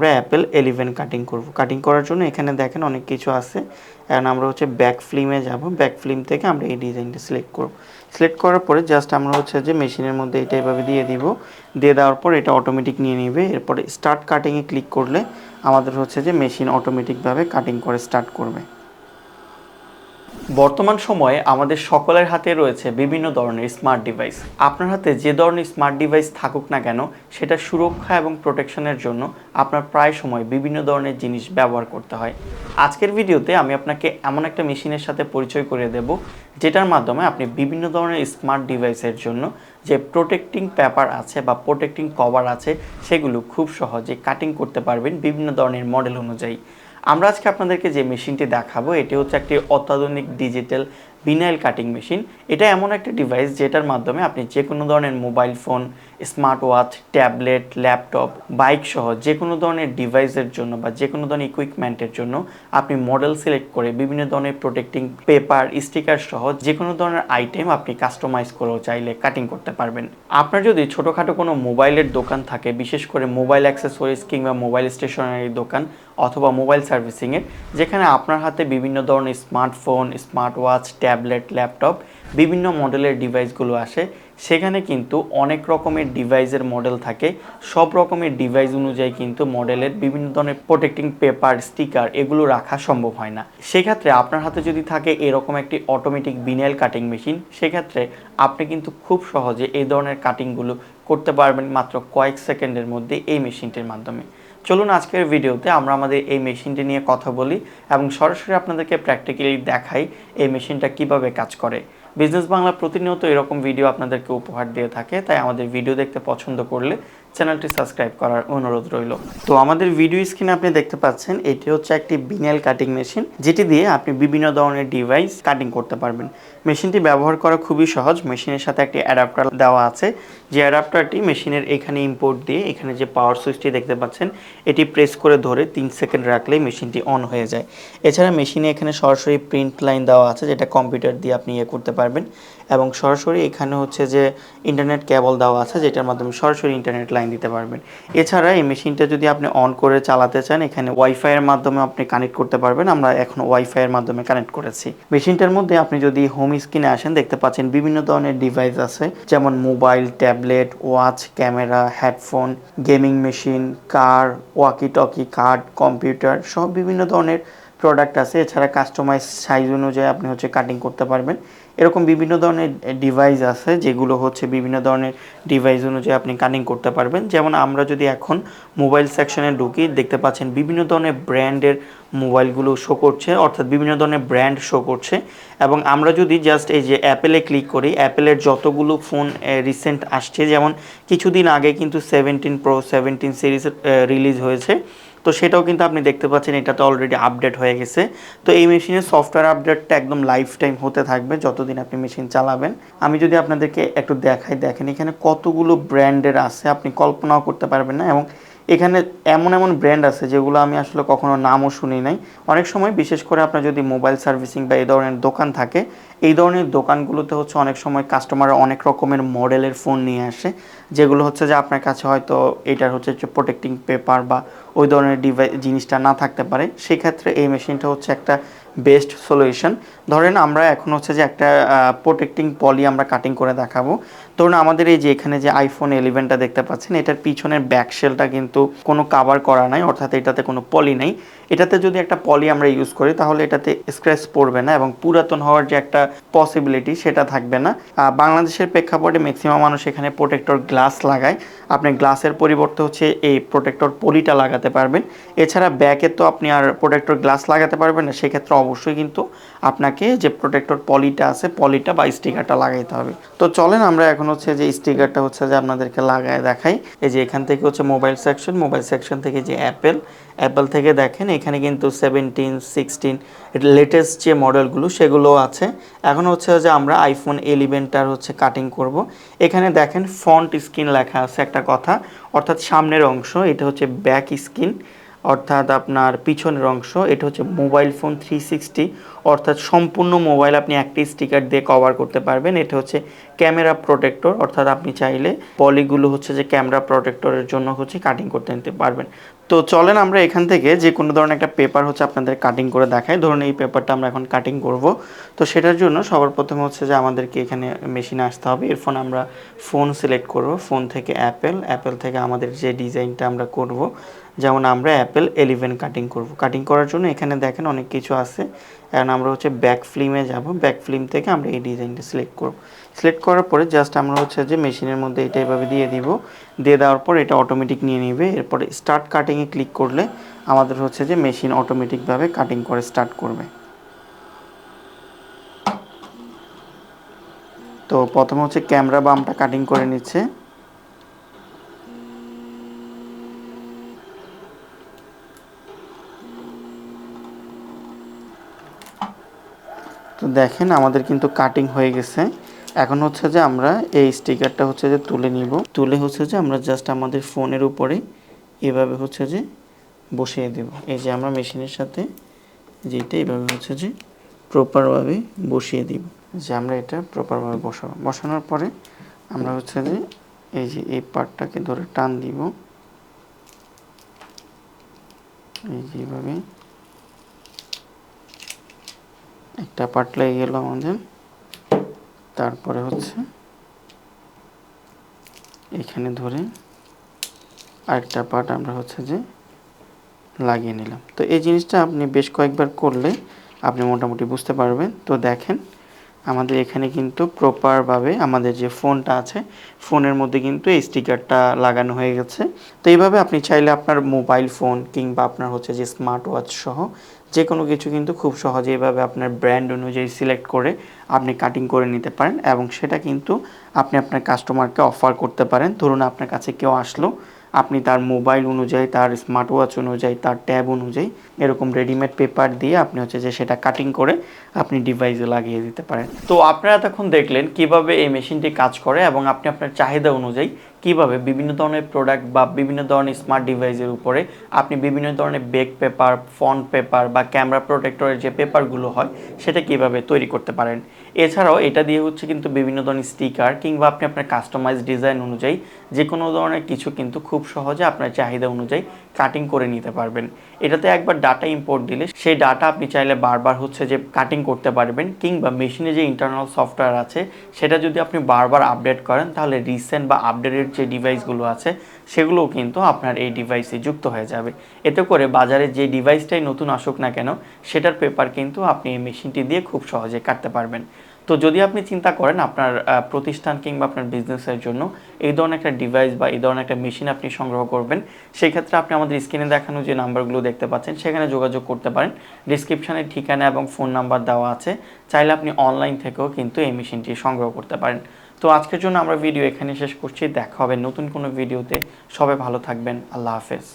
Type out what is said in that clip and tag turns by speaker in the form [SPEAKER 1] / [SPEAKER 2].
[SPEAKER 1] আমরা Apple eleven cutting করব। Cutting করার জন্য এখানে দেখেন অনেক কিছু আছে। এখন আমরা হচ্ছে ব্যাক ফিল্মে যাব। ব্যাক ফিল্ম থেকে আমরা এই ডিজাইনটা সিলেক্ট করব। সিলেক্ট করার পরে জাস্ট আমরা হচ্ছে যে মেশিনের মধ্যে এটা এভাবে দিয়ে দিব। দিয়ে দেওয়ার পর এটা অটোমেটিক নিয়ে নেবে। এরপরে স্টার্ট কাটিংয়ে ক্লিক করলে আমাদের হচ্ছে যে মেশিন অটোমেটিকভাবে কাটিং করে স্টার্ট করবে। বর্তমান সময়ে আমাদের সকলের হাতে রয়েছে বিভিন্ন ধরনের স্মার্ট ডিভাইস আপনার হাতে যে ধরনের স্মার্ট ডিভাইস থাকুক না কেন, সেটা সুরক্ষা এবং প্রোটেকশনের জন্য আপনার প্রায় সময় বিভিন্ন ধরনের জিনিস ব্যবহার করতে হয়। আজকের ভিডিওতে আমি আপনাকে এমন একটা মেশিনের সাথে পরিচয় করে দেব, যেটার মাধ্যমে আপনি বিভিন্ন ধরনের স্মার্ট ডিভাইসের জন্য যে প্রোটেক্টিং পেপার আছে বা প্রোটেক্টিং কভার আছে, সেগুলো খুব সহজে কাটিং করতে পারবেন বিভিন্ন ধরনের মডেল অনুযায়ী। আমরা আজকে আপনাদেরকে যে মেশিনটি দেখাবো এটি হচ্ছে একটি অত্যাধুনিক ডিজিটাল বিনাইল কাটিং মেশিন। এটা এমন একটা ডিভাইস যেটার মাধ্যমে আপনি যে কোনো ধরনের mobile phone smart watch tablet laptop bike সহ যে কোনো ধরনের ডিভাইসের জন্য বা যে কোনো ধরনের ইকুইপমেন্টের জন্য আপনি মডেল সিলেক্ট করে বিভিন্ন ধরনের প্রোটেক্টিং পেপার স্টিকার সহ যে কোনো ধরনের আইটেম আপনি কাস্টমাইজ করেও চাইলে কাটিং করতে পারবেন। আপনার যদি ছোটোখাটো কোনো মোবাইলের দোকান থাকে, বিশেষ করে মোবাইল অ্যাক্সেসরিজ কিংবা মোবাইল স্টেশনারি দোকান অথবা মোবাইল সার্ভিসিংয়ের যেখানে আপনার হাতে বিভিন্ন ধরনের smartphone smart watch tablet, laptop, বিভিন্ন মডেলের ডিভাইসগুলো আসে। সেখানে কিন্তু অনেক রকমের ডিভাইসের মডেল থাকে। সব রকমের ডিভাইস অনুযায়ী কিন্তু মডেলের বিভিন্ন ধরনের প্রোটেক্টিং পেপার, স্টিকার এগুলো রাখা সম্ভব হয় না। সেক্ষেত্রে আপনার হাতে যদি থাকে এরকম একটি অটোমেটিক বিনাইল কাটিং মেশিন সেক্ষেত্রে আপনি কিন্তু খুব সহজে এই ধরনের কাটিংগুলো করতে পারবেন মাত্র কয়েক সেকেন্ডের মধ্যে এই মেশিনটির মাধ্যমে। চলুন আজকের ভিডিওতে আমরা আমাদের এই মেশিনটি নিয়ে কথা বলি এবং সরাসরি আপনাদেরকে প্র্যাকটিক্যালি দেখাই এই মেশিনটা কীভাবে কাজ করে। বিজনেস বাংলা প্রতিনিয়ত এরকম ভিডিও আপনাদেরকে উপহার দিয়ে থাকে, তাই আমাদের ভিডিও দেখতে পছন্দ করলে চ্যানেলটি সাবস্ক্রাইব করার অনুরোধ রইল। তো আমাদের ভিডিও স্ক্রিনে আপনি দেখতে পাচ্ছেন, এটি হচ্ছে একটি বিনাইল কাটিং মেশিন যেটি দিয়ে আপনি বিভিন্ন ধরনের ডিভাইস কাটিং করতে পারবেন। মেশিনটি ব্যবহার করা খুবই সহজ মেশিনের সাথে একটি অ্যাডাপ্টার দেওয়া আছে। যে অ্যাডাপ্টারটি মেশিনের এখানে ইম্পোর্ট দিয়ে, এখানে যে পাওয়ার সুইচটি দেখতে পাচ্ছেন, এটি প্রেস করে ধরে তিন সেকেন্ড রাখলেই মেশিনটি অন হয়ে যায়। এছাড়া মেশিনে এখানে সরাসরি প্রিন্ট লাইন দেওয়া আছে, যেটা কম্পিউটার দিয়ে আপনি ইয়ে করতে পারবেন। এবং সরাসরি এখানে হচ্ছে যে ইন্টারনেট কেবল দেওয়া আছে, যেটার মাধ্যমে সরাসরি ইন্টারনেট লাইন দিতে পারবেন। এছাড়া এই মেশিনটা যদি আপনি অন করে চালাতে চান, এখানে ওয়াইফাইয়ের মাধ্যমে আপনি কানেক্ট করতে পারবেন। আমরা এখন ওয়াইফাইয়ের মাধ্যমে কানেক্ট করেছি। মেশিনটার মধ্যে আপনি যদি হোম স্ক্রিনে আসেন, দেখতে পাচ্ছেন বিভিন্ন ধরনের ডিভাইস আছে। যেমন mobile tablet watch camera headphone gaming machine car walkie talkie card computer সব বিভিন্ন ধরনের প্রোডাক্ট আছে, এছাড়া কাস্টমাইজ সাইজ অনুযায়ী আপনি হচ্ছে কাটিং করতে পারবেন। এরকম বিভিন্ন ধরনের ডিভাইস আছে, যেগুলো হচ্ছে বিভিন্ন ধরনের ডিভাইস অনুযায়ী আপনি কাটিং করতে পারবেন। যেমন আমরা যদি এখন মোবাইল সেকশনে ঢুকি, দেখতে পাচ্ছেন বিভিন্ন ধরনের ব্র্যান্ডের মোবাইলগুলো শো করছে, অর্থাৎ বিভিন্ন ধরনের ব্র্যান্ড শো করছে। এবং আমরা যদি জাস্ট এই যে অ্যাপেলে ক্লিক করি অ্যাপেলের যতগুলো ফোন রিসেন্ট আসছে, যেমন কিছুদিন আগে কিন্তু seventeen pro seventeen series release হয়েছে। তো সেটাও কিন্তু আপনি দেখতে পাচ্ছেন, এটাতে অলরেডি আপডেট হয়ে গেছে। তো এই মেশিনের সফটওয়্যার আপডেটটা একদম লাইফ টাইম হতে থাকবে যতদিন আপনি মেশিন চালাবেন। আমি যদি আপনাদেরকে একটু দেখাই, দেখেন এখানে কতগুলো ব্র্যান্ডের আছে, আপনি কল্পনাও করতে পারবেন না। এবং এখানে এমন এমন ব্র্যান্ড আছে যেগুলো আমি আসলে কখনো নামও শুনি নাই। অনেক সময় বিশেষ করে আপনার যদি মোবাইল সার্ভিসিং বা এই ধরনের দোকান থাকে, এই ধরনের দোকানগুলোতে হচ্ছে অনেক সময় কাস্টমার অনেক রকমের মডেলের ফোন নিয়ে আসে। যেগুলো হচ্ছে যে আপনার কাছে হয়তো এটার হচ্ছে প্রোটেক্টিং পেপার বা ওই ধরনের ডিভাইস জিনিসটা না থাকতে পারে। সেক্ষেত্রে এই মেশিনটা হচ্ছে একটা বেস্ট সলিউশন ধরেন আমরা এখন হচ্ছে যে একটা প্রোটেক্টিং পলি আমরা কাটিং করে দেখাবো। ধরুন আমাদের এই যে এখানে যে আইফোন ইলেভেনটা দেখতে পাচ্ছেন, এটার পিছনের ব্যাক শেলটা কিন্তু কোনো কাভার করা নাই, অর্থাৎ এটাতে কোনো পলি নেই। এটাতে যদি একটা পলি আমরা ইউজ করি, তাহলে এটাতে স্ক্র্যাচ পড়বে না এবং পুরাতন হওয়ার যে একটা পসিবিলিটি সেটা থাকবে না। বাংলাদেশের প্রেক্ষাপটে ম্যাক্সিমাম মানুষ এখানে প্রোটেক্টর গ্লাস লাগায়। আপনি গ্লাসের পরিবর্তে হচ্ছে এই প্রোটেক্টর পলিটা লাগাতে পারবেন। এছাড়া ব্যাকে তো আপনি আর প্রোটেক্টর গ্লাস লাগাতে পারবেন না সেক্ষেত্রে অবশ্যই কিন্তু আপনাকে যে প্রোটেক্টর পলিটা আছে পলিটা বা স্টিকারটা লাগাইতে হবে। তো চলেন আমরা এখন হচ্ছে যে স্টিকারটা হচ্ছে যে আপনাদেরকে লাগায় দেখাই। এই যে এখান থেকে হচ্ছে মোবাইল সেকশন মোবাইল সেকশন থেকে যে অ্যাপেল অ্যাপেল থেকে দেখেন, এখানে কিন্তু সেভেন্টিন সিক্সটিন লেটেস্ট যে মডেলগুলো সেগুলো আছে। এখন হচ্ছে যে আমরা আইফোন এলিভেনটার হচ্ছে কাটিং করব। এখানে দেখেন ফন্ট স্ক্রিন লেখা আছে একটা কথা, অর্থাৎ সামনের অংশ, এটা হচ্ছে ব্যাক স্ক্রিন অর্থাৎ আপনার পিছনের অংশ, এটা হচ্ছে মোবাইল ফোন থ্রি সিক্সটি অর্থাৎ সম্পূর্ণ মোবাইল আপনি একটি স্টিকার দিয়ে কভার করতে পারবেন। এটা হচ্ছে ক্যামেরা প্রোটেক্টর, অর্থাৎ আপনি চাইলে পলিগুলো হচ্ছে যে ক্যামেরা প্রোটেক্টরের জন্য হচ্ছে কাটিং করতে নিতে পারবেন। তো চলেন আমরা এখান থেকে যে কোনো ধরনের একটা পেপার হচ্ছে আপনাদের কাটিং করে দেখাই। ধরুন এই পেপারটা আমরা এখন কাটিং করব। তো সেটার জন্য সবার প্রথমে হচ্ছে যে আমাদেরকে এখানে মেশিনে আসতে হবে। এরপর আমরা ফোন সিলেক্ট করব ফোন থেকে অ্যাপেল অ্যাপেল থেকে আমাদের যে ডিজাইনটা আমরা করব, যেমন আমরা অ্যাপেল এলিভেন কাটিং করব। কাটিং করার জন্য এখানে দেখেন অনেক কিছু আছে। এখন আমরা হচ্ছে ব্যাক ফিল্মে যাব। ব্যাক ফিল্ম থেকে আমরা এই ডিজাইনটা সিলেক্ট করব। সিলেক্ট করার পরে জাস্ট আমরা হচ্ছে যে মেশিনের মধ্যে এটা এভাবে দিয়ে দিব। দিয়ে দেওয়ার পর এটা অটোমেটিক নিয়ে নেবে। এরপরে স্টার্ট কাটিংয়ে ক্লিক করলে আমাদের হচ্ছে যে মেশিন অটোমেটিকভাবে কাটিং করে স্টার্ট করবে। তো প্রথমে হচ্ছে ক্যামেরা বামটা কাটিং করে নিচ্ছে। তো দেখেন আমাদের কিন্তু কাটিং হয়ে গেছে। এখন হচ্ছে যে আমরা এই স্টিকারটা হচ্ছে যে তুলে নিব। তুলে হচ্ছে যে আমরা জাস্ট আমাদের ফোনের উপরে এভাবে হচ্ছে যে বসিয়ে দেব। এই যে আমরা মেশিনের সাথে যেটা এইভাবে হচ্ছে যে প্রপারভাবে বসিয়ে দিব। যে আমরা এটা প্রপারভাবে বসাবো। বসানোর পরে আমরা হচ্ছে যে এই যে এই পার্টটাকে ধরে টান দিব। এই যে এইভাবে একটা পার্ট লেগে গেল আমাদের। তারপরে হচ্ছে এখানে ধরে আরেকটা পার্ট আমরা হচ্ছে যে লাগিয়ে নিলাম। তো এই জিনিসটা আপনি বেশ কয়েকবার করলে আপনি মোটামুটি বুঝতে পারবেন। তো দেখেন আমাদের এখানে কিন্তু প্রপারভাবে আমাদের যে ফোনটা আছে, ফোনের মধ্যে কিন্তু এই স্টিকারটা লাগানো হয়ে গেছে। তো এইভাবে আপনি চাইলে আপনার মোবাইল ফোন কিংবা আপনার হচ্ছে যে স্মার্ট ওয়াচ সহ যে কোনো কিছু কিন্তু খুব সহজে এভাবে আপনার ব্র্যান্ড অনুযায়ী সিলেক্ট করে আপনি কাটিং করে নিতে পারেন এবং সেটা কিন্তু আপনি আপনার কাস্টমারকে অফার করতে পারেন। ধরুন আপনার কাছে কেউ আসলো আপনি তার মোবাইল অনুযায়ী, তার স্মার্ট ওয়াচ অনুযায়ী, তার ট্যাব অনুযায়ী এরকম রেডিমেড পেপার দিয়ে আপনি হচ্ছে যে সেটা কাটিং করে আপনি ডিভাইসে লাগিয়ে দিতে পারেন। তো আপনারা তখন দেখলেন কীভাবে এই মেশিনটি কাজ করে এবং আপনি আপনার চাহিদা অনুযায়ী কীভাবে বিভিন্ন ধরনের প্রোডাক্ট বা বিভিন্ন ধরনের স্মার্ট ডিভাইসের উপরে আপনি বিভিন্ন ধরনের বেক পেপার ফন্ট পেপার বা ক্যামেরা প্রোটেক্টরের যে পেপারগুলো হয়, সেটা কীভাবে তৈরি করতে পারেন। এছাড়াও এটা দিয়ে হচ্ছে কিন্তু বিভিন্ন ধরনের স্টিকার কিংবা আপনি আপনার কাস্টমাইজ ডিজাইন অনুযায়ী যে কোনো ধরনের কিছু কিন্তু খুব সহজে আপনার চাহিদা অনুযায়ী কাটিং করে নিতে পারবেন। এটাতে একবার ডাটা ইম্পোর্ট দিলে সেই ডাটা আপনি চাইলে বারবার হচ্ছে যে কাটিং করতে পারবেন কিংবা মেশিনে যে ইন্টারনাল সফটওয়্যার আছে, সেটা যদি আপনি বারবার আপডেট করেন, তাহলে রিসেন্ট বা আপডেটেড যে ডিভাইসগুলো আছে, সেগুলোও কিন্তু আপনার এই ডিভাইসে যুক্ত হয়ে যাবে। এতে করে বাজারে যে ডিভাইসটাই নতুন আসুক না কেন, সেটার পেপার কিন্তু আপনি এই মেশিনটি দিয়ে খুব সহজে কাটতে পারবেন। তো যদি আপনি চিন্তা করেন আপনার প্রতিষ্ঠান কিংবা আপনার বিজনেসের জন্য এই ধরনের একটা ডিভাইস বা এই ধরনের একটা মেশিন আপনি সংগ্রহ করবেন সেই ক্ষেত্রে আপনি আমাদের স্ক্রিনে দেখানো যে নাম্বারগুলো দেখতে পাচ্ছেন, সেখানে যোগাযোগ করতে পারেন। ডিসক্রিপশানে ঠিকানা এবং ফোন নাম্বার দেওয়া আছে। চাইলে আপনি অনলাইন থেকেও কিন্তু এই মেশিনটি সংগ্রহ করতে পারেন। তো আজকের জন্য আমরা ভিডিও এখানে শেষ করছি। দেখা হবে নতুন কোনো ভিডিওতে সবাই ভালো থাকবেন। আল্লাহ হাফেজ।